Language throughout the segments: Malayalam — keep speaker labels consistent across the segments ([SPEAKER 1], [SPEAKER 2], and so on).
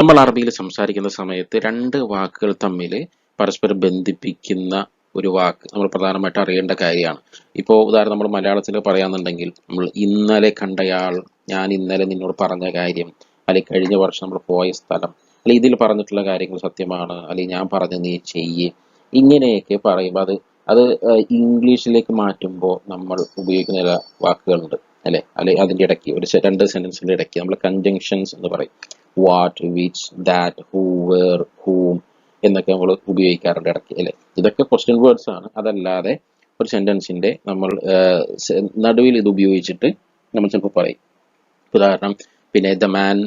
[SPEAKER 1] നമ്മൾ അറബിയിൽ സംസാരിക്കുന്ന സമയത്ത് രണ്ട് വാക്കുകൾ തമ്മിൽ പരസ്പരം ബന്ധിപ്പിക്കുന്ന ഒരു വാക്ക് നമ്മൾ പ്രധാനമായിട്ട് അറിയേണ്ട കാര്യമാണ്. ഇപ്പോൾ ഉദാഹരണം നമ്മൾ മലയാളത്തിൽ പറയാന്നുണ്ടെങ്കിൽ നമ്മൾ ഇന്നലെ കണ്ടയാൾ ഞാൻ ഇന്നലെ നിന്നോട് പറഞ്ഞ കാര്യം അല്ലെങ്കിൽ കഴിഞ്ഞ വർഷം നമ്മൾ പോയ സ്ഥലം അല്ലെങ്കിൽ ഇതിൽ പറഞ്ഞിട്ടുള്ള കാര്യങ്ങൾ സത്യമാണ് അല്ലെങ്കിൽ ഞാൻ പറഞ്ഞ നീ ചെയ്യ് ഇങ്ങനെയൊക്കെ പറയുമ്പോൾ അത് അത് ഇംഗ്ലീഷിലേക്ക് മാറ്റുമ്പോൾ നമ്മൾ ഉപയോഗിക്കുന്ന ചില വാക്കുകളുണ്ട് അല്ലെ? അല്ലെ അതിന്റെ ഇടയ്ക്ക് ഒരു രണ്ട് സെന്റൻസിന്റെ ഇടയ്ക്ക് നമ്മൾ കൺജങ്ഷൻസ് എന്ന് പറയും. What which that who where whom എന്നൊക്കെ നമ്മൾ ഉപയോഗിക്കാറുണ്ട് ഇടയ്ക്ക് അല്ലെ ഇതൊക്കെ ക്വസ്റ്റ്യൻ വേർഡ്സ് ആണ്. അതല്ലാതെ ഒരു സെന്റൻസിന്റെ നമ്മൾ നടുവിൽ ഇത് ഉപയോഗിച്ചിട്ട് നമ്മൾ ചിലപ്പോൾ പറയും. ഉദാഹരണം പിന്നെ the man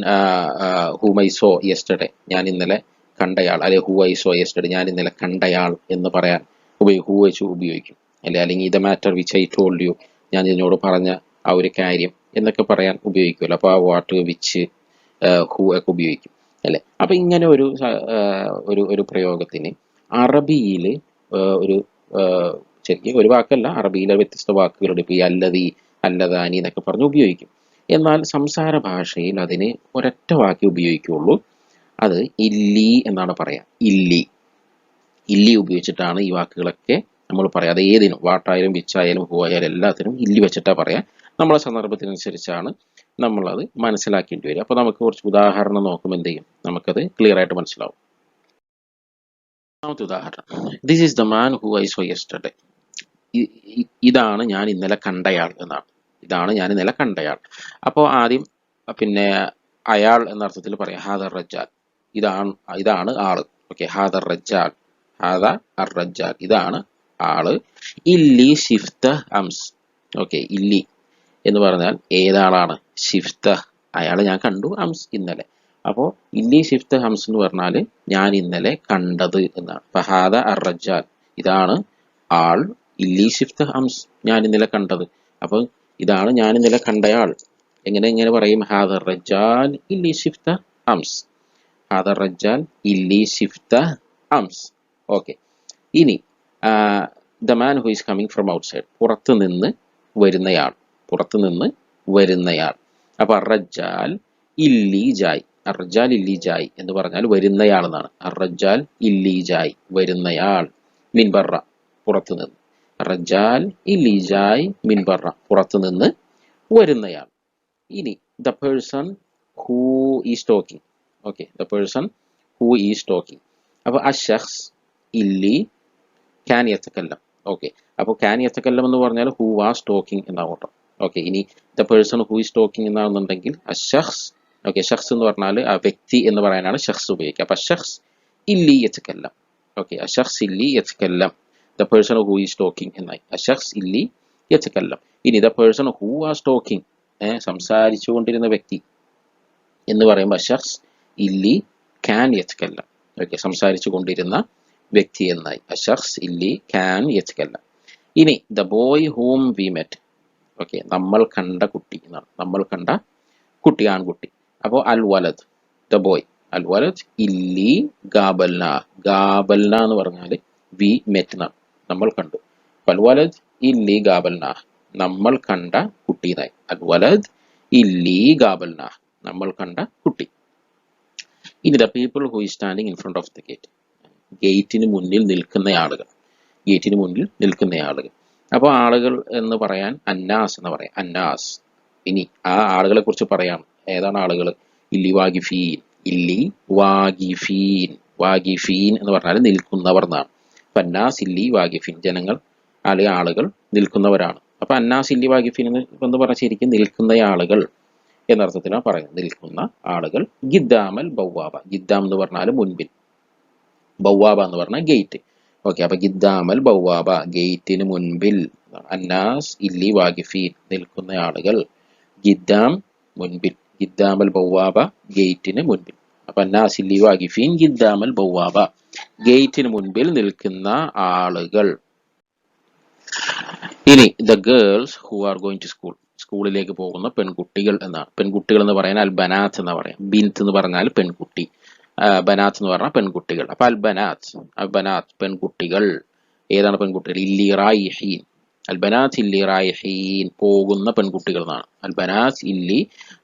[SPEAKER 1] who I saw yesterday ഞാൻ ഇന്നലെ കണ്ടയാൾ അല്ലെ ഹൂ ഐ സോ യെസ്റ്റർഡേ ഞാൻ ഇന്നലെ കണ്ടയാൾ എന്ന് പറയാൻ ഉപയോഗി ഹൂ വെച്ച് ഉപയോഗിക്കും. അല്ലെ അല്ലെങ്കിൽ the matter which I told you ഞാൻ ഇതിനോട് പറഞ്ഞ ആ ഒരു കാര്യം എന്നൊക്കെ പറയാൻ ഉപയോഗിക്കുമല്ലോ. അപ്പോൾ ആ വാട്ട് വിച്ച് ഹൂ ഒക്കെ ഉപയോഗിക്കും. അല്ലെ? അപ്പൊ ഇങ്ങനെ ഒരു ഒരു ഒരു പ്രയോഗത്തിന് അറബിയിൽ ഒരു ശരിക്കും ഒരു വാക്കല്ല അറബിയിലെ വ്യത്യസ്ത വാക്കുകളുണ്ട് ഇപ്പൊ ഈ അല്ലതി അല്ലദാനി എന്നൊക്കെ പറഞ്ഞ് ഉപയോഗിക്കും. എന്നാൽ സംസാര ഭാഷയിൽ അതിന് ഒരൊറ്റ വാക്കേ ഉപയോഗിക്കുകയുള്ളൂ അത് ഇല്ലി എന്നാണ് പറയാ. ഇല്ലി. ഇല്ലി ഉപയോഗിച്ചിട്ടാണ് ഈ വാക്കുകളൊക്കെ നമ്മൾ പറയാം. അത് ഏതിനും വാട്ടായാലും വിച്ചായാലും ഹൂ ആയാലും എല്ലാത്തിനും ഇല്ലി വെച്ചിട്ടാ പറയാ. നമ്മളെ സന്ദർഭത്തിനനുസരിച്ചാണ് നമ്മളത് മനസ്സിലാക്കേണ്ടി വരും. അപ്പോൾ നമുക്ക് കുറച്ച് ഉദാഹരണം നോക്കുമ്പോൾ എന്ത് ചെയ്യും? നമുക്കത് ക്ലിയർ ആയിട്ട് മനസ്സിലാവും. ഒന്നാമത്തെ ഉദാഹരണം. This is the man who I saw yesterday ഇതാണ് ഞാൻ ഇന്നലെ കണ്ടയാൾ എന്നാണ്. ഇതാണ് ഞാൻ ഇന്നലെ കണ്ടയാൾ. അപ്പോൾ ആദ്യം പിന്നെ അയാൾ എന്ന അർത്ഥത്തിൽ പറയാം ഹാദർ റജാൽ ഇതാണ് ഇതാണ് ആൾ. ഓക്കെ ഹാദർ റജാൽ ഹാദ അർ റജാൽ ഇതാണ് ആൾ. ഇല്ലി ഷിഫ്ത അംസ്. ഓക്കെ ഇല്ലി. എന്ന് പറഞ്ഞാൽ ഏതാളാണ്? ഷിഫ്ത അയാൾ ഞാൻ കണ്ടു ഹംസ് ഇന്നലെ. അപ്പോൾ ഇല്ലി ഷിഫ്ത ഹംസ് എന്ന് പറഞ്ഞാൽ ഞാൻ ഇന്നലെ കണ്ടത് എന്നാണ്. ഫഹാദ അറജാൽ റജാൽ ഇതാണ് ആൾ ഇല്ലി ഷിഫ്ത ഹംസ് ഞാൻ ഇന്നലെ കണ്ടത്. അപ്പോൾ ഇതാണ് ഞാൻ ഇന്നലെ കണ്ടയാൾ. എങ്ങനെ എങ്ങനെ പറയും? ഹാദർ റജാൽ ഇല്ലി ഷിഫ്ത ഹംസ്. ഹാദർ റജാൽ ഇല്ലി ഷിഫ്ത ഹംസ്. ഓക്കെ. ഇനി the man who is coming from outside. പുറത്തു നിന്ന് വരുന്നയാൾ. പുറത്ത് നിന്ന് വരുന്നയാൾ. അപ്പൊ അറജാൽ ഇല്ലി ജായ് അർജാൽ ഇല്ലി ജായ് എന്ന് പറഞ്ഞാൽ വരുന്നയാൾ എന്നാണ്. അറജാൽ ഇല്ലി ജായ് വരുന്നയാൾ മിൻബറ പുറത്തു നിന്ന് റജാൽ ഇല്ലി ജായ് മിൻബറ പുറത്തു നിന്ന് വരുന്നയാൾ. ഇനി the person who is talking. Okay the person who is talking. അപ്പൊ അഷ്സ് ഇല്ലി ക്യാൻ യത്തക്കല്ലം ഓക്കെ അപ്പോൾ ക്യാൻ യത്തക്കല്ലം എന്ന് പറഞ്ഞാൽ ഹൂ വാസ് ടോക്കിംഗ് എന്നാവട്ടോ ഓക്കെ ഇനി the person who is talking എന്നാണെന്നുണ്ടെങ്കിൽ ഷഹ്സ് ഓക്കെ ഷഖ്സ് എന്ന് പറഞ്ഞാൽ ആ വ്യക്തി എന്ന് പറയാനാണ് ഷഖ്സ് ഉപയോഗിക്കുക. അപ്പൊ ഷഖ്സ് ഇല്ലി യത്തക്കല്ലം ഓക്കെ അഷഖ്സ് ഇല്ലി യത്തക്കല്ലം the person who is talking എന്നായി. അഷഖ്സ് ഇല്ലി യത്തക്കല്ലം ഇനി the person who was talking സംസാരിച്ചുകൊണ്ടിരുന്ന വ്യക്തി എന്ന് പറയുമ്പോൾ അഷഖ്സ് ഇല്ലി ക്യാൻ യത്തക്കല്ലം ഓക്കെ സംസാരിച്ചു കൊണ്ടിരുന്ന വ്യക്തി എന്നായി. അഷഖ്സ് ഇല്ലി ക്യാൻ യത്തക്കല്ലം ഇനി the boy whom we met okay നമ്മൾ കണ്ട കുട്ടി എന്നാണ്. നമ്മൾ കണ്ട കുട്ടി ആൺകുട്ടി. അപ്പോൾ അൽ വലത് ദ ബോയ് അൽ വലത് ഇല്ലി ഗാബൽന. ഗാബൽന എന്ന് പറഞ്ഞാൽ വി മെറ്റ് എന്നാണ്. നമ്മൾ കണ്ടു. അൽ വലത് ഇല്ലി ഗാബൽന. നമ്മൾ കണ്ട കുട്ടി എന്നായി അൽ വലത് ഇല്ലി ഗാബൽന. നമ്മൾ കണ്ട കുട്ടി. ഇനി the people who standing in front of the gate ഗേറ്റിന് മുന്നിൽ നിൽക്കുന്ന ആളുകൾ. ഗേറ്റിന് മുന്നിൽ നിൽക്കുന്ന ആളുകൾ. അപ്പോൾ ആളുകൾ എന്ന് പറയാൻ അന്നാസ് എന്ന് പറയാം. അന്നാസ്. ഇനി ആ ആളുകളെ കുറിച്ച് പറയാം. ഏതാണ് ആളുകൾ? ഇല്ലി വാഗിഫീൻ ഇല്ലി വാഗിഫീൻ വാഗിഫീൻ എന്ന് പറഞ്ഞാൽ നിൽക്കുന്നവർ എന്നാണ്. അപ്പൊ അന്നാസ് ഇല്ലി വാഗിഫീൻ ജനങ്ങൾ അല്ലെങ്കിൽ ആളുകൾ നിൽക്കുന്നവരാണ്. അപ്പൊ അന്നാസ് ഇല്ലി വാഗിഫീൻ എന്ന് എന്ന് പറഞ്ഞാൽ ശരിക്കും നിൽക്കുന്ന ആളുകൾ എന്നർത്ഥത്തിലാണ് പറയുന്നത്. നിൽക്കുന്ന ആളുകൾ. ഗിദ്ദാമൽ ബൗവാബ ഗിദ്ദാം എന്ന് പറഞ്ഞാൽ മുൻപിൽ. ബൗവാബ എന്ന് പറഞ്ഞാൽ ഗേറ്റ്. ഓക്കെ അപ്പൊ ഗിദ്ദാമൽ ബൗവാബ ഗേറ്റിന് മുൻപിൽ അന്നാസ് ഇല്ലി വാഗിഫീൻ നിൽക്കുന്ന ആളുകൾ ഗിദ്ദാം മുൻപിൽ ഗിദ്ദാമൽ ബൗവാബ ഗേറ്റിന് മുൻപിൽ. അപ്പൊ അന്നാസ് ഇല്ലി വാഗിഫീൻ ഗിദ്ദാമൽ ബൗവാബ ഗേറ്റിന് മുൻപിൽ നിൽക്കുന്ന ആളുകൾ. ഇനി the girls who are going to school സ്കൂളിലേക്ക് പോകുന്ന പെൺകുട്ടികൾ എന്നാണ്. പെൺകുട്ടികൾ എന്ന് പറയാൻ അൽ ബനാത്ത് എന്ന് പറയാം. ബിൻത്ത് എന്ന് പറഞ്ഞാൽ പെൺകുട്ടി. ബനാത്ത് എന്ന് പറഞ്ഞാൽ പെൺകുട്ടികൾ. അപ്പൊ അൽ ബനാത്ത് അൽ ബനാത്ത് പെൺകുട്ടികൾ ഏതാണ് പെൺകുട്ടികൾ? ഇല്ലി റായിഹീൻ അൽ ബനാത്ത് ഇല്ലി റായിഹീൻ പോകുന്ന പെൺകുട്ടികൾ എന്നാണ്. അൽ ബനാത്ത് ഇല്ലി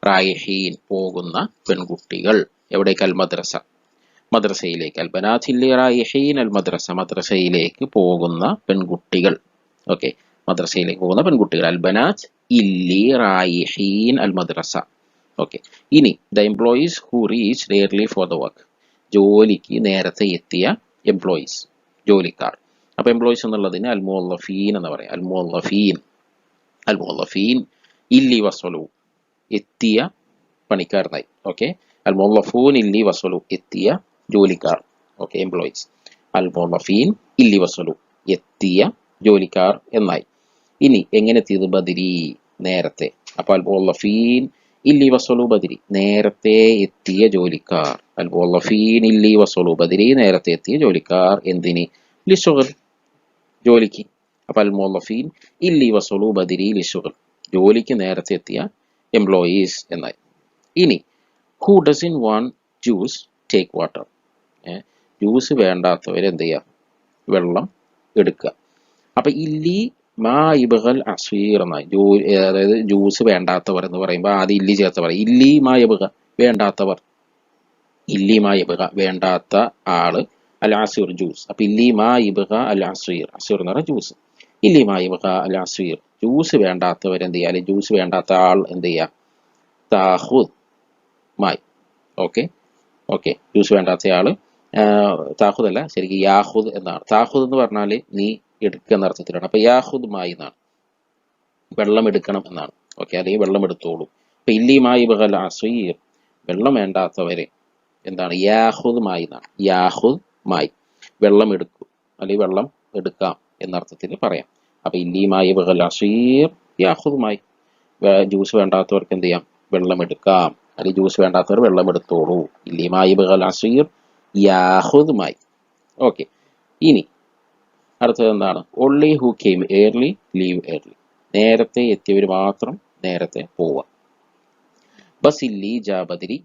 [SPEAKER 1] റായിഹീൻ പോകുന്ന പെൺകുട്ടികൾ. എവിടേക്ക്? അൽ മദ്രസ മദ്രസയിലേക്ക്. അൽ ബനാത്ത് ഇല്ലി റായിഹീൻ അൽ മദ്രസ മദ്രസയിലേക്ക് പോകുന്ന പെൺകുട്ടികൾ. ഓക്കെ. മദ്രസയിലേക്ക് പോകുന്ന പെൺകുട്ടികൾ. അൽ ബനാത്ത് ഇല്ലി റായിഹീൻ അൽ മദ്രസ ഓക്കെ ഇനി the employees who reach early for the work ജോലിക്ക് നേരത്തെ എത്തിയ എംപ്ലോയീസ് ജോലിക്കാർ. അപ്പോൾ എംപ്ലോയീസ് എന്നുള്ളതിന് അൽ മുവല്ലഫീൻ എന്ന് പറയാം. അൽ മുവല്ലഫീൻ അൽ മുവല്ലഫീൻ ഇല്ലി വസലു എത്തിയ പണിക്കാരനായി. ഓക്കെ അൽ മുവല്ലഫൂൻ ഇല്ലി വസലു എത്തിയ ജോലിക്കാർ. ഓക്കെ എംപ്ലോയീസ് അൽ മുവല്ലഫീൻ ഇല്ലി വസലു എത്തിയ ജോലിക്കാർ എന്നായി. ഇനി എങ്ങനെ എത്തിയത് ബദിരി? നേരത്തെ. അപ്പോൾ അൽ മുവല്ലഫീൻ ഇല്ലി വസലു ബദിരി. നേരത്തെ എത്തിയ ജോലിക്കാർ. അൽ ഇല്ലി വസലു ബദിരി നേരത്തെ എത്തിയ ജോലിക്കാർ എന്തിന്? ലിഷുഗൽ ജോലിക്ക്. അപ്പോൾ അൽ ഇല്ലി വസലു ബദിരി ലിഷുഗൽ ജോലിക്ക് നേരത്തെ എത്തിയ എംപ്ലോയീസ് എന്നായി. ഇനി who doesn't want juice take water? Juice വേണ്ടാത്തവർ എന്ത് ചെയ്യുക വെള്ളം എടുക്കുക അപ്പൊ ഇല്ലി മാ ഇബഹൽ അസീർ എന്നായി ജൂ അതായത് ജ്യൂസ് വേണ്ടാത്തവർ എന്ന് പറയുമ്പോൾ ആദ്യം ഇല്ലി ചേർത്തവർ. ഇല്ലി മാ ഇബഹ വേണ്ടാത്തവർ. ഇല്ലി മാ ഇബഹ വേണ്ടാത്ത ആൾ അൽ അസീർ ജ്യൂസ് അപ്പൊ ഇല്ലി മാ ഇബഹ അൽ അസീർ അസീർ എന്ന് പറഞ്ഞാൽ ജ്യൂസ് ഇല്ലി മാ ഇബഹ അൽ അസീർ ജ്യൂസ് വേണ്ടാത്തവർ എന്ത് ചെയ്യുക അല്ലെങ്കിൽ ജ്യൂസ് വേണ്ടാത്ത ആൾ എന്ത് ചെയ്യുക താഹുദ് മായി ഓക്കെ? ഓക്കെ. ജ്യൂസ് വേണ്ടാത്ത ആൾ താഹുദ് അല്ല ശരിക്കും യാഹുദ് എന്നാണ്. താഹുദ് എന്ന് പറഞ്ഞാൽ നീ എടുക്കുക എന്ന അർത്ഥത്തിലാണ്. അപ്പൊ യാഹുദ് മായി എന്നാണ്. വെള്ളം എടുക്കണം എന്നാണ്. ഓക്കെ അല്ലെങ്കിൽ വെള്ളം എടുത്തോളൂ. അപ്പൊ ഇല്ലിമായി ബഹൽ അസീർ വെള്ളം വേണ്ടാത്തവരെ എന്താണ്? യാഹുദ് മായി എന്നാണ്. യാഹുദ് മായി വെള്ളം എടുക്കൂ. അല്ലെങ്കിൽ വെള്ളം എടുക്കാം എന്നർത്ഥത്തിൽ പറയാം. അപ്പൊ ഇല്ലിമായി ബഹൽ അസീർ യാഹുദ് മായി ജ്യൂസ് വേണ്ടാത്തവർക്ക് എന്ത് ചെയ്യാം? വെള്ളം എടുക്കാം. അല്ലെങ്കിൽ ജ്യൂസ് വേണ്ടാത്തവർ വെള്ളം എടുത്തോളൂ. ഇല്ലിമായി ബഹൽ അസീർ യാഹുദ് മായി ഓക്കെ ഇനി അടുത്തത് എന്താണ്? Only who came early leave early നേരത്തെ എത്തിയവർ മാത്രം നേരത്തെ പോവുക. ബസ് ഇല്ലി ജാ ബദിരി.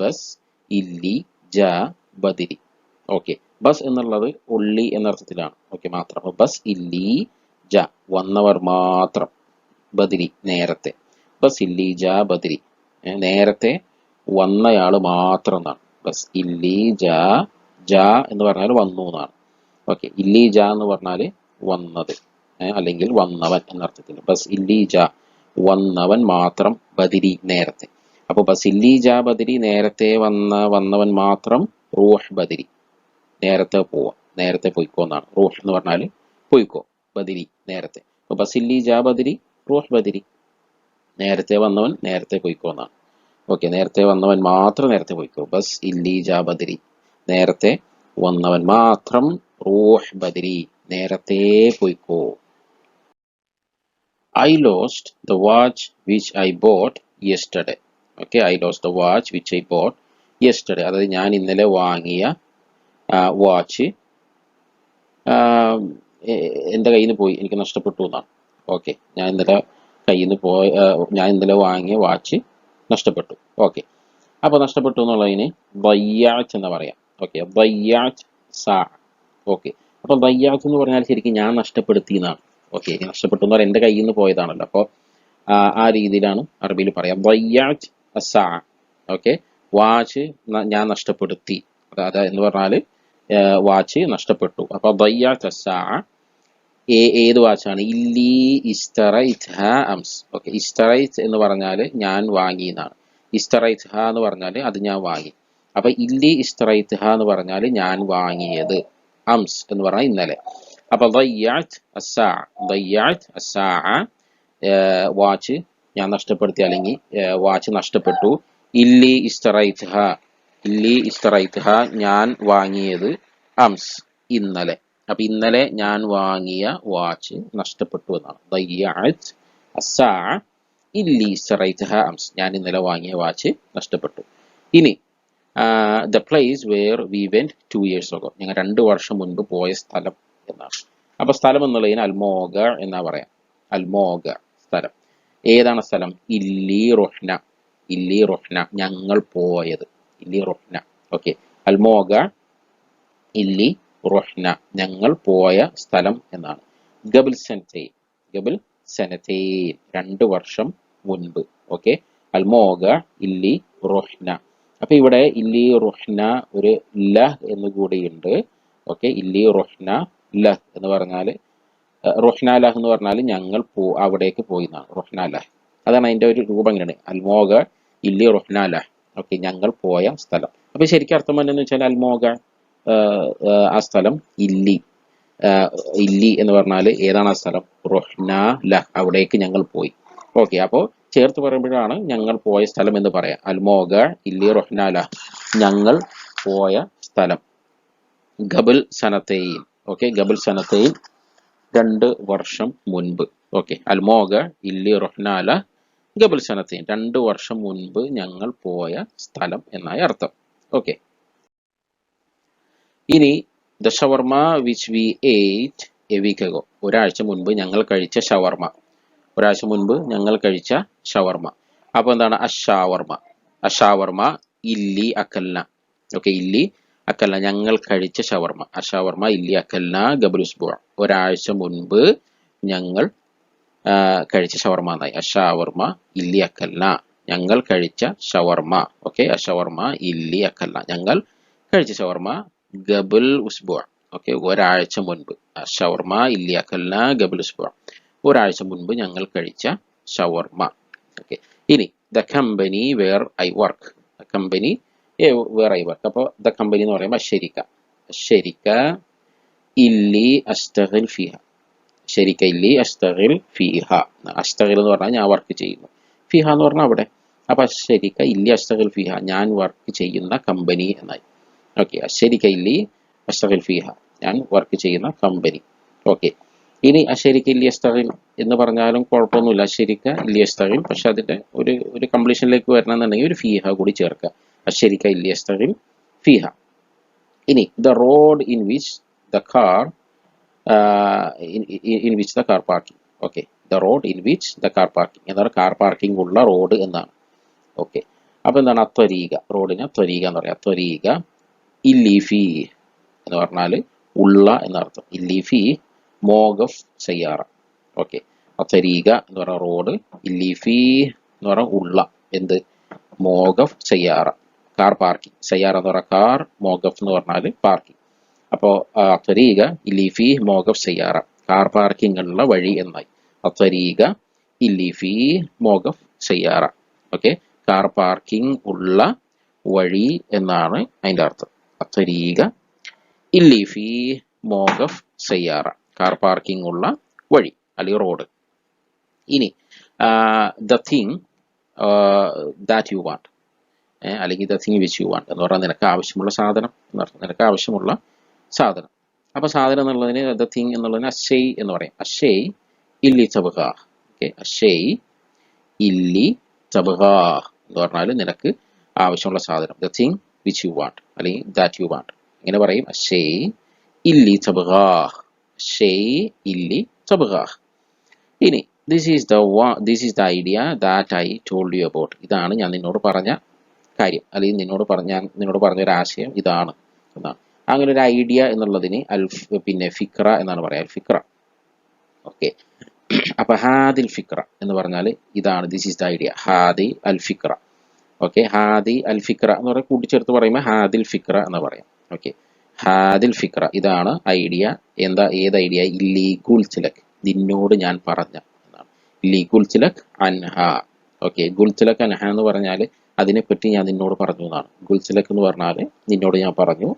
[SPEAKER 1] ബസ് ഇല്ലി ജാ ബദിരി. ഓക്കെ ബസ് എന്നുള്ളത് ഒള്ളി എന്നർത്ഥത്തിലാണ് ഓക്കെ മാത്രം. ബസ് ഇല്ലി ജ. വന്നവർ മാത്രം ബദിരി നേരത്തെ. ബസ് ഇല്ലി ജാ ബദിരി. നേരത്തെ വന്നയാൾ മാത്രം എന്നാണ്. ബസ് ഇല്ലി ജാ ജാ എന്ന് പറഞ്ഞാൽ വന്നു എന്നാണ്. ഓക്കെ ഇല്ലീജ എന്ന് പറഞ്ഞാൽ വന്നത്. അല്ലെങ്കിൽ വന്നവൻ എന്നർത്ഥത്തിൽ ബസ് ഇല്ലീജ വന്നവൻ മാത്രം ബദിരി നേരത്തെ. അപ്പോൾ ബസ് ഇല്ലീജ ബദിരി നേരത്തെ വന്ന വന്നവൻ മാത്രം റൂഹ് ബദിരി. നേരത്തെ പോവാ നേരത്തെ പൊയ്ക്കോ എന്നാണ്. റൂഹ് എന്ന് പറഞ്ഞാൽ പോയിക്കോ ബദിരി നേരത്തെ. അപ്പോൾ ബസ് ഇല്ലീജ ബദിരി റൂഹ് ബദിരി. നേരത്തെ വന്നവൻ നേരത്തെ പൊയ്ക്കോ എന്നാണ്. ഓക്കെ നേരത്തെ വന്നവൻ മാത്രം നേരത്തെ പോയിക്കോ. ബസ് ഇല്ലീജ ബദിരി. നേരത്തെ വന്നവൻ മാത്രം റൂഹ് ബദരി നേരത്തെ പോയിക്കോ. I lost the watch which I bought yesterday okay I lost the watch which I bought yesterday അതായത് ഞാൻ ഇന്നലെ വാങ്ങിയ വാച്ച് എന്റെ കയ്യിൽ നിന്ന് പോയി. എനിക്ക് നഷ്ടപ്പെട്ടു എന്നാണ്. ഓക്കെ ഞാൻ ഇന്നലെ കയ്യിൽ നിന്ന് പോയ ഞാൻ ഇന്നലെ വാങ്ങിയ വാച്ച് നഷ്ടപ്പെട്ടു. ഓക്കെ അപ്പോൾ നഷ്ടപ്പെട്ടു എന്നുള്ളതിന് ബയ്യാച്ച് എന്ന് പറയാം. ഓക്കെ ബയ്യാച്ച് സാ. ഓക്കെ അപ്പം ബയ്യാത്ത് എന്ന് പറഞ്ഞാൽ ശരിക്കും ഞാൻ നഷ്ടപ്പെടുത്തി എന്നാണ്. ഓക്കെ നഷ്ടപ്പെട്ടു എന്ന് പറഞ്ഞാൽ എന്റെ കയ്യിൽ നിന്ന് പോയതാണല്ലോ. അപ്പോൾ ആ രീതിയിലാണ് അറബിയിൽ പറയാം. ബയ്യാജ് അസാ. ഓക്കെ വാച്ച് ഞാൻ നഷ്ടപ്പെടുത്തി. അതായത് എന്ന് പറഞ്ഞാൽ വാച്ച് നഷ്ടപ്പെട്ടു. അപ്പോൾ ബയ്യാജ് അസാ. ഏത് വാച്ചാണ്? ഇല്ലി ഇസ്തറൈറ്റ് ഹ അംസ്. ഓക്കെ ഇസ്തറൈറ്റ് എന്ന് പറഞ്ഞാൽ ഞാൻ വാങ്ങി എന്നാണ്. ഇസ്തറൈറ്റ് ഹ എന്ന് പറഞ്ഞാൽ അത് ഞാൻ വാങ്ങി. അപ്പൊ ഇല്ലി ഇസ്തറൈറ്റ് ഹ എന്ന് പറഞ്ഞാൽ ഞാൻ വാങ്ങിയത്. അംസ് എന്ന് പറഞ്ഞാൽ ഇന്നലെ. അപ്പൊ ദയ്യാറ്റ് അസാ ദയ്യാറ്റ് അസാ വാച്ച് ഞാൻ നഷ്ടപ്പെടുത്തി അല്ലെങ്കിൽ വാച്ച് നഷ്ടപ്പെട്ടു. ഇല്ലി ഇസ്തറൈറ്റ് ഇല്ലി ഇസ്തറൈറ്റ് ഞാൻ വാങ്ങിയത് അംസ് ഇന്നലെ. അപ്പൊ ഇന്നലെ ഞാൻ വാങ്ങിയ വാച്ച് നഷ്ടപ്പെട്ടു എന്നാണ്. ദയ്യാറ്റ് അസാ ഇല്ലി ഇസ്തറൈറ്റ് അംസ്. ഞാൻ ഇന്നലെ വാങ്ങിയ വാച്ച് നഷ്ടപ്പെട്ടു. ഇനി the place where we went two years ago ഞങ്ങൾ രണ്ട് വർഷം മുൻപ് പോയ സ്ഥലം എന്നാണ്. അപ്പോൾ സ്ഥലം എന്നുള്ളതിന് അൽമോഗ എന്നാ പറയാം? അൽമോഗ സ്ഥലം. ഏതാണ് സ്ഥലം? ഇല്ലി റൊഹ്ന ഇല്ലി റൊഹ്ന ഞങ്ങൾ പോയത്. ഇല്ലി റൊഹ്ന ഓക്കെ. അൽമോഗ ഇല്ലി റൊഹ്ന ഞങ്ങൾ പോയ സ്ഥലം എന്നാണ്. ഗബിൽ സെനറ്റൈൻ ഗബിൽ സെനറ്റൈൻ രണ്ട് വർഷം മുൻപ്. ഓക്കെ. അൽമോഗ ഇല്ലി റൊഹ്ന അപ്പൊ ഇവിടെ ഇല്ലി റുഹ്ന ഒരു ലഹ് എന്ന് കൂടിയുണ്ട്. ഓക്കെ ഇല്ലി റുഹ്ന ലഹ് എന്ന് പറഞ്ഞാൽ റുഹ്ന ലഹ് എന്ന് പറഞ്ഞാൽ ഞങ്ങൾ പോ അവിടേക്ക് പോയി എന്നാണ്. റുഹ്ന ലഹ്. അതാണ് അതിന്റെ ഒരു രൂപം ഇങ്ങനെയാണ്. അൽമോഗ ഇല്ലി റുഹ്ന ലഹ്. ഓക്കെ ഞങ്ങൾ പോയ സ്ഥലം. അപ്പൊ ശരിക്കും അർത്ഥം എന്താണെന്ന് വെച്ചാൽ അൽമോഗ ആ സ്ഥലം ഇല്ലി ഇല്ലി എന്ന് പറഞ്ഞാൽ ഏതാണ് ആ സ്ഥലം? റുഹ്ന ലഹ്. അവിടേക്ക് ഞങ്ങൾ പോയി. ഓക്കെ അപ്പോൾ ചേർത്ത് പറയുമ്പോഴാണ് ഞങ്ങൾ പോയ സ്ഥലം എന്ന് പറയാം. അൽമോഗ ഇല്ലി റൊഹ്നാല. ഞങ്ങൾ പോയ സ്ഥലം. ഗബൽ സനത്തെയിൻ ഓക്കെ ഗബൽ സനത്തെയിൻ രണ്ട് വർഷം മുൻപ്. ഓക്കെ അൽമോഗ ഇല്ലി റൊഹ്നാല ഗബൽ സനത്തെയിൻ രണ്ട് വർഷം മുൻപ് ഞങ്ങൾ പോയ സ്ഥലം എന്നായ അർത്ഥം. ഓക്കെ. ഇനി the shawarma which we ate a week ago ഒരാഴ്ച മുൻപ് ഞങ്ങൾ കഴിച്ച ഷവർമ ഒരാഴ്ച മുൻപ് ഞങ്ങൾ കഴിച്ച ഷവർമ. അപ്പൊ എന്താണ്? അഷാവർമ. അഷാവർമ ഇല്ലി അക്കല്ല ഓക്കെ ഇല്ലി അക്കല്ല ഞങ്ങൾ കഴിച്ച ഷവർമ. അഷാവർമ ഇല്ലി അക്കല്ല ഗബലുസ്ബുഅ ഒരാഴ്ച മുൻപ് ഞങ്ങൾ കഴിച്ച ഷവർമ എന്നായി അഷാവർമ ഇല്ലി അക്കല്ല ഞങ്ങൾ കഴിച്ച ഷവർമ. ഓക്കെ അഷവർമ ഇല്ലി അക്കല്ല ഞങ്ങൾ കഴിച്ച ഷവർമ ഗബുൽ ഉസ്ബുവ ഓക്കെ ഒരാഴ്ച മുൻപ്. ഷവർമ ഇല്ലി അക്കല്ല ഗബുൽ ഉസ്ബുഅ. ഒരാഴ്ച മുൻപ് ഞങ്ങൾ കഴിച്ച ഷവർമ. ഓക്കെ ഇനി the company where I work the company where I work അപ്പോൾ ദ കമ്പനി എന്ന് പറയുമ്പോൾ ശരിക്ക ശരിക്ക ഇല്ലി അസ്തഗിൽ ഫിഹ. ശരിക്ക ഇല്ലി അസ്തഗിൽ ഫിഹ. അസ്തഗിൽ എന്ന് പറഞ്ഞാൽ ഞാൻ വർക്ക് ചെയ്യുന്നു. ഫിഹ എന്ന് പറഞ്ഞാൽ അവിടെ. അപ്പൊ ശരിക്ക ഇല്ലി അസ്തഗിൽ ഫിഹ. ഞാൻ വർക്ക് ചെയ്യുന്ന കമ്പനി എന്നായി. ഓക്കെ ശരിക്ക ഇല്ലി അസ്തഗിൽ ഫിഹ. ഞാൻ വർക്ക് ചെയ്യുന്ന കമ്പനി ഓക്കെ ഇനി അശരിക്ക് ഇല്ലി എന്ന് പറഞ്ഞാലും കുഴപ്പമൊന്നുമില്ല. അശരിക്ക ഇല്ലി പക്ഷെ അതിന്റെ ഒരു ഒരു കംപ്ലീഷനിലേക്ക് വരണമെന്നുണ്ടെങ്കിൽ ഒരു ഫീഹ കൂടി ചേർക്കുക. അശരിക്ക ഇല്ലി അസ്തഗിൽ ഫീഹ. ഇനി the road in which the car in which the car parking okay the road in which the car parking എന്താണ് കാർ പാർക്കിംഗ് ഉള്ള റോഡ് എന്നാണ്. ഓക്കെ അപ്പൊ എന്താണ്? അത്വരീക. റോഡിന് ത്വരീക എന്ന് പറയാം. ത്വരീക ഇല്ലീഫി എന്ന് പറഞ്ഞാൽ ഉള്ള എന്നർത്ഥം. ഇല്ലീഫി മോഗഫ് സയ്യാറ. ഓക്കെ. അത്തരീക എന്ന് പറഞ്ഞ റോഡ് ഇല്ലിഫി എന്ന് പറഞ്ഞ ഉള്ള എന്ത്? മോഗഫ് സയ്യാറ. Car parking. സയ്യാറ എന്ന് പറഞ്ഞ കാർ മോഗഫ് എന്ന് പറഞ്ഞാൽ പാർക്കിംഗ്. അപ്പോൾ അത്തരീക ഇല്ലിഫി മോഗഫ് സയ്യാറ. കാർ പാർക്കിംഗ് ഉള്ള വഴി എന്നായി. അത്തരീക ഇല്ലിഫി മോഗഫ് സയ്യാറ. ഓക്കെ. കാർ പാർക്കിംഗ് ഉള്ള വഴി എന്നാണ് അതിന്റെ അർത്ഥം. അത്തരീക ഇല്ലിഫി മോഗഫ് സയ്യാറ. കാർ പാർക്കിംഗ് ഉള്ള വഴി അല്ലെങ്കിൽ റോഡ് ഇനി the thing that you want അല്ലെങ്കിൽ the thing which you want എന്ന് പറഞ്ഞാൽ നിനക്ക് ആവശ്യമുള്ള സാധനം എന്നർത്ഥം നിനക്ക് ആവശ്യമുള്ള സാധനം. അപ്പൊ സാധനം എന്നുള്ളതിന് ദ തിങ് എന്നുള്ളതിന് അഷയ് എന്ന് പറയും. അഷയ് ഇല്ലി ചബുക ഓക്കെ അഷയ് ഇല്ലി ചബുക എന്ന് പറഞ്ഞാൽ നിനക്ക് ആവശ്യമുള്ള സാധനം. The thing which you want അല്ലെങ്കിൽ ദാറ്റ് യു വാണ്ട് ഇങ്ങനെ പറയും. അഷയ് ഇല്ലി ചബുക അഷയ് ഇല്ലി ചബുക ഇനി this is the this is the idea that I told you about ഇതാണ് ഞാൻ നിന്നോട് പറഞ്ഞ കാര്യം. അല്ലെങ്കിൽ നിന്നോട് പറഞ്ഞ നിന്നോട് പറഞ്ഞ ഒരു ആശയം ഇതാണ് എന്നാണ്. അങ്ങനെ ഒരു ഐഡിയ എന്നുള്ളതിന് അൽ പിന്നെ ഫിക്ര എന്നാണ് പറയാ ഫിക്ര. ഓക്കെ അപ്പൊ ഹാദിൽ ഫിക്ര എന്ന് പറഞ്ഞാൽ ഇതാണ്. ദിസ് ഈസ് ദ ഐഡിയ ഹാദി അൽ ഫിക്ര. ഓക്കെ ഹാദി അൽ ഫിക്ര എന്ന് പറഞ്ഞാൽ കൂട്ടിച്ചേർത്ത് പറയുമ്പോൾ ഹാദിൽ ഫിക്ര എന്ന് പറയാം. ഓക്കെ ഹാദിൽ ഫിക്ര. ഇതാണ് ഐഡിയ. എന്താ ഏത് ഐഡിയ? ഇല്ലീ ചിലക്. നിന്നോട് ഞാൻ പറഞ്ഞ ഇല്ലീ ഗുൽച്ചിലക് അൻഹ. ഓക്കെ ഗുൽചിലക് അൻഹ എന്ന് പറഞ്ഞാൽ അതിനെപ്പറ്റി ഞാൻ നിന്നോട് പറഞ്ഞു എന്നാണ്. ഗുൽചിലക് എന്ന് പറഞ്ഞാൽ നിന്നോട് ഞാൻ പറഞ്ഞു.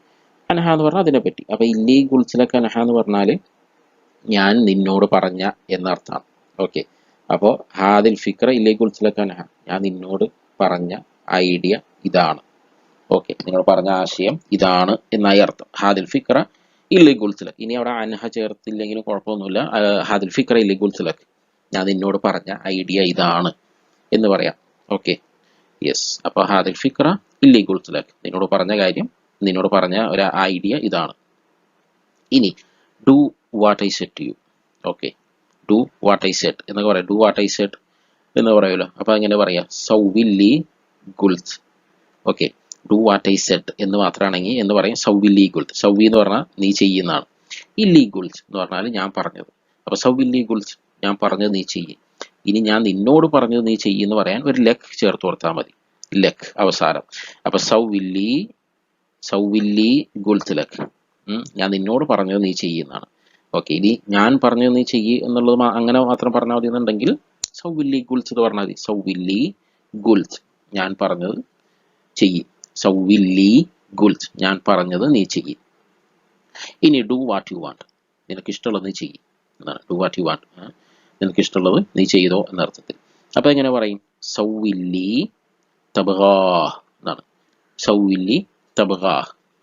[SPEAKER 1] അനഹ എന്ന് പറഞ്ഞാൽ അതിനെപ്പറ്റി. അപ്പൊ ഇല്ലീ ഗുൽചിലക് അനഹ എന്ന് പറഞ്ഞാൽ ഞാൻ നിന്നോട് പറഞ്ഞ എന്നർത്ഥമാണ്. ഓക്കെ അപ്പോൾ ഹാദിൽ ഫിക്ര ഇല്ലീ ഗുൽചിലക് അനഹ ഞാൻ നിന്നോട് പറഞ്ഞ ഐഡിയ ഇതാണ്. ഓക്കെ നിങ്ങൾ പറഞ്ഞ ആശയം ഇതാണ് എന്നായി അർത്ഥം. ഹാദിൽ ഫിക്ര ഇല്ലി ഗുൽസിലക് ഇനി അവിടെ അൻഹ ചേർത്തില്ലെങ്കിലും കുഴപ്പമൊന്നുമില്ല. ഹാദിൽ ഫിക്ര ഇല്ലി ഗുൽസിലക് ഞാൻ നിന്നോട് പറഞ്ഞ ഐഡിയ ഇതാണ് എന്ന് പറയാം. Okay yes. അപ്പൊ ഹാദിൽ ഫിക്ര ഇല്ലി ഗുൽസിലക് നിന്നോട് പറഞ്ഞ കാര്യം നിന്നോട് പറഞ്ഞ ഒരു ഐഡിയ ഇതാണ്. ഇനി do what I set you. Okay do what I set എന്നൊക്കെ പറയാം. ഡു വാട്ട് ഐ സെറ്റ് എന്ന് പറയുമല്ലോ. അപ്പൊ അങ്ങനെ പറയാം. സൗവില്ലി ഗുൽസ്. Okay do what I set എന്ന് മാത്രമാണെങ്കിൽ എന്ന് പറയും സൗവി ലീഗുൾസ് സൗവി എന്ന് പറഞ്ഞാൽ നീ ചെയ്യുന്നതാണ്. ഈ ലീഗുൾസ് എന്ന് പറഞ്ഞാൽ ഞാൻ പറഞ്ഞത്. അപ്പൊ സൗവില്ലീഗുൾസ് ഞാൻ പറഞ്ഞത് നീ ചെയ്യും. ഇനി ഞാൻ നിന്നോട് പറഞ്ഞത് നീ ചെയ്യുമെന്ന് പറയാൻ ഒരു ലെക്ക് ചേർത്ത് കൊടുത്താൽ മതി. ലെക്ക് അവസാനം. അപ്പൊ സൗവില്ലി സൗവില്ലി ഗുൽത്ത് ലെക്ക് ഞാൻ നിന്നോട് പറഞ്ഞത് നീ ചെയ്യുന്നതാണ് ഓക്കെ ഇനി ഞാൻ പറഞ്ഞത് നീ ചെയ്യ് എന്നുള്ളത് അങ്ങനെ മാത്രം പറഞ്ഞാൽ മതി എന്നുണ്ടെങ്കിൽ സൗവില്ലി ഗുൾസ് എന്ന് പറഞ്ഞാൽ മതി. സൗവില്ലി ഗുൾസ് ഞാൻ പറഞ്ഞത് ചെയ്യ്. സൗവില്ലി ഗുൽത്ത് ഞാൻ പറഞ്ഞത് നീ ചെയ്യ്. ഇനി ഡു വാട്ട് യു വാണ്ട് നിനക്ക് ഇഷ്ടമുള്ളത് നീ ചെയ്യ്. എന്നാണ്. ഡു വാട്ട് യു വാണ്ട് നിനക്ക് ഇഷ്ടമുള്ളത് നീ ചെയ്തോ എന്ന അർത്ഥത്തിൽ എങ്ങനെ പറയും? സൗവില്ലി തബഹാ എന്നാണ്. സൗവില്ലി തബഹാ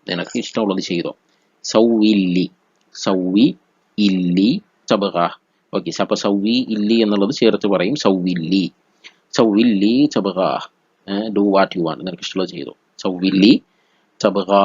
[SPEAKER 1] നിനക്ക് ഇഷ്ടമുള്ളത് ചെയ്തോ. സൗവില്ലി സൗവി ഇല്ലി തബഹാ ഓക്കെ അപ്പൊ സൗവി ഇല്ലി എന്നുള്ളത് ചേർത്ത് പറയും. സൗവില്ലി സൗവില്ലി തബഹാ ഡു വാട്ട് യു വാണ്ട് നിനക്ക് ഇഷ്ടമുള്ളത് ചെയ്തോ. സൗവില്ലി തബഹാ